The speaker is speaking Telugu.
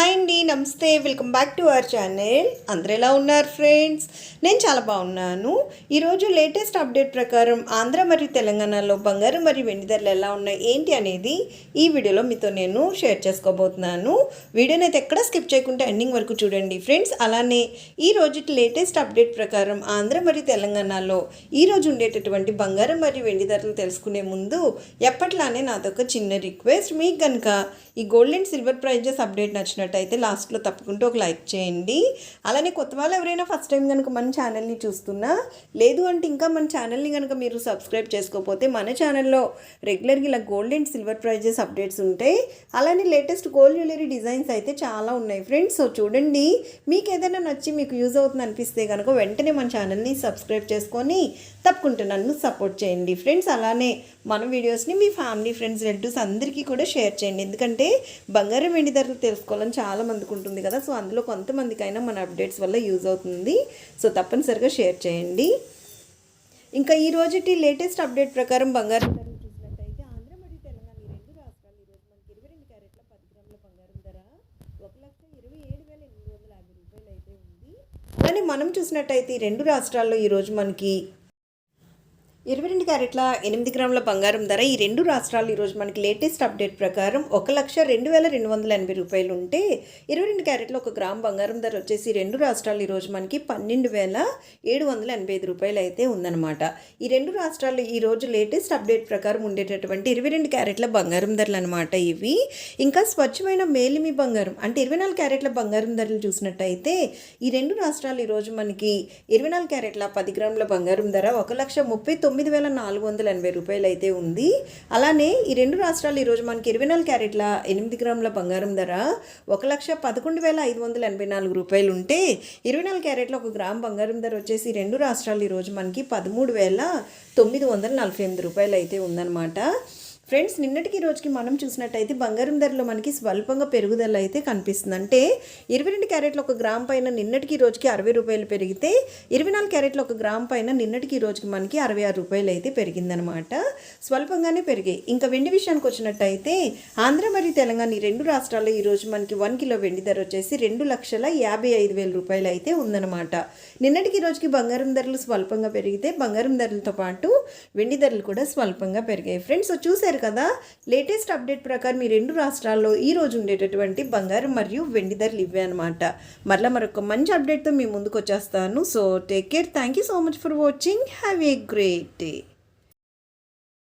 హాయ్ అండి నమస్తే. Welcome back to our channel అందరు ఎలా ఉన్నారు ఫ్రెండ్స్ నేను చాలా బాగున్నాను. ఈరోజు లేటెస్ట్ అప్డేట్ ప్రకారం ఆంధ్ర మరియు తెలంగాణలో బంగారం మరియు వెండి ధరలు ఎలా ఉన్నాయి ఏంటి అనేది ఈ వీడియోలో మీతో నేను షేర్ చేసుకోబోతున్నాను. వీడియోని అయితే ఎక్కడ స్కిప్ చేయకుండా ఎండింగ్ వరకు చూడండి ఫ్రెండ్స్ అలానే ఈ రోజు లేటెస్ట్ అప్డేట్ ప్రకారం ఆంధ్ర మరియు తెలంగాణలో ఈ రోజు ఉండేటటువంటి బంగారం మరియు వెండి ధరలు తెలుసుకునే ముందు ఎప్పట్లానే నాదొక చిన్న రిక్వెస్ట్ మీకు కనుక ఈ gold and silver prizes update నచ్చినట్టు నచ్చినట్టయితే లాస్ట్లో తప్పకుండా ఒక లైక్ చేయండి. అలానే కొత్త వాళ్ళు ఎవరైనా ఫస్ట్ టైం కనుక మన ఛానల్ని చూస్తున్నా లేదు అంటే ఇంకా మన ఛానల్ని కనుక మీరు సబ్స్క్రైబ్ చేసుకోకపోతే మన ఛానల్లో రెగ్యులర్గా ఇలా gold and silver prizes updates ఉంటాయి. అలానే లేటెస్ట్ గోల్డ్ జ్యువెలరీ డిజైన్స్ అయితే చాలా ఉన్నాయి ఫ్రెండ్స్ సో చూడండి మీకు ఏదైనా నచ్చి మీకు యూజ్ అవుతుంది అనిపిస్తే కనుక వెంటనే మన ఛానల్ని సబ్స్క్రైబ్ చేసుకొని తప్పకుండా నన్ను సపోర్ట్ చేయండి ఫ్రెండ్స్ అలానే మన వీడియోస్ని మీ ఫ్యామిలీ ఫ్రెండ్స్ రిలేటివ్స్ అందరికీ కూడా షేర్ చేయండి. ఎందుకంటే బంగారం వెండి ధరలు తెలుసుకోవాలని చాలా మందికి ఉంటుంది కదా. సో అందులో కొంతమందికైనా మన అప్డేట్స్ వల్ల యూజ్ అవుతుంది. సో తప్పనిసరిగా షేర్ చేయండి. ఇంకా ఈ రోజుటి లేటెస్ట్ అప్డేట్ ప్రకారం బంగారం చూసినట్టయితే రాష్ట్రాలు బంగారం ధర ఒక లక్ష ఇరవై ఏడు వేల అయితే ఉంది. మనం చూసినట్టయితే ఈ రెండు రాష్ట్రాల్లో ఈరోజు మనకి ఇరవై రెండు క్యారెట్ల ఎనిమిది గ్రాముల బంగారం ధర ఈ రెండు రాష్ట్రాలు ఈరోజు మనకి లేటెస్ట్ అప్డేట్ ప్రకారం ఒక లక్ష రెండు వేల రెండు వందల ఎనభై రూపాయలు ఉంటే ఇరవై రెండు క్యారెట్ల ఒక గ్రామ్ బంగారం ధర వచ్చేసి రెండు రాష్ట్రాలు ఈరోజు మనకి పన్నెండు వేల ఏడు వందల ఎనభై ఐదు రూపాయలు అయితే ఉందన్నమాట. ఈ రెండు రాష్ట్రాలు ఈరోజు లేటెస్ట్ అప్డేట్ ప్రకారం ఉండేటటువంటి ఇరవై రెండు క్యారెట్ల బంగారం ధరలు అనమాట ఇవి. ఇంకా స్వచ్ఛమైన మేలిమి బంగారం అంటే ఇరవై నాలుగు క్యారెట్ల బంగారం ధరలు చూసినట్టయితే ఈ రెండు రాష్ట్రాలు ఈరోజు మనకి ఇరవై నాలుగు క్యారెట్ల పది గ్రాముల బంగారం ధర ఒక లక్ష ముప్పై తొమ్మిది వేల నాలుగు వందల ఎనభై రూపాయలు అయితే ఉంది. అలానే ఈ రెండు రాష్ట్రాలు ఈరోజు మనకి ఇరవై నాలుగు క్యారెట్ల ఎనిమిది గ్రాముల బంగారం ధర ఒక లక్ష పదకొండు వేల ఐదు వందల ఎనభై నాలుగు రూపాయలు ఉంటే ఇరవై నాలుగు క్యారెట్ల ఒక గ్రామ్ బంగారం ధర వచ్చేసి ఈ రెండు రాష్ట్రాలు ఈరోజు మనకి పదమూడు వేల తొమ్మిది వందల నలభై ఎనిమిది రూపాయలు అయితే ఉందన్నమాట. ఫ్రెండ్స్ నిన్నటికి రోజుకి మనం చూసినట్టయితే బంగారం ధరలో మనకి స్వల్పంగా పెరుగుదల అయితే కనిపిస్తుంది. అంటే ఇరవై రెండు క్యారెట్లు ఒక గ్రామ్ పైన నిన్నటికి రోజుకి అరవై రూపాయలు పెరిగితే ఇరవై నాలుగు క్యారెట్లు ఒక గ్రామ్ పైన నిన్నటికి రోజుకి మనకి అరవై ఆరు రూపాయలు అయితే పెరిగిందనమాట స్వల్పంగానే పెరిగాయి. ఇంకా వెండి విషయానికి వచ్చినట్టయితే ఆంధ్ర మరియు తెలంగాణ ఈ రెండు రాష్ట్రాల్లో ఈ రోజు మనకి వన్ కిలో వెండి ధర వచ్చేసి రెండు లక్షల యాభై ఐదు వేల రూపాయలు అయితే ఉందన్నమాట. నిన్నటికి రోజుకి బంగారం ధరలు స్వల్పంగా పెరిగితే బంగారం ధరలతో పాటు వెండి ధరలు కూడా స్వల్పంగా పెరిగాయి. ఫ్రెండ్స్ చూసారు కదా? లేటెస్ట్ అప్డేట్ ప్రకారం ఈ రెండు రాష్ట్రాల్లో ఈ రోజు ఉండేటటువంటి బంగారం మరియు వెండి ధరలు ఇవే అనమాట మరలా మరొక మంచి అప్డేట్తో మీ ముందుకు వచ్చేస్తాను. So take care thank you so much for watching have a great day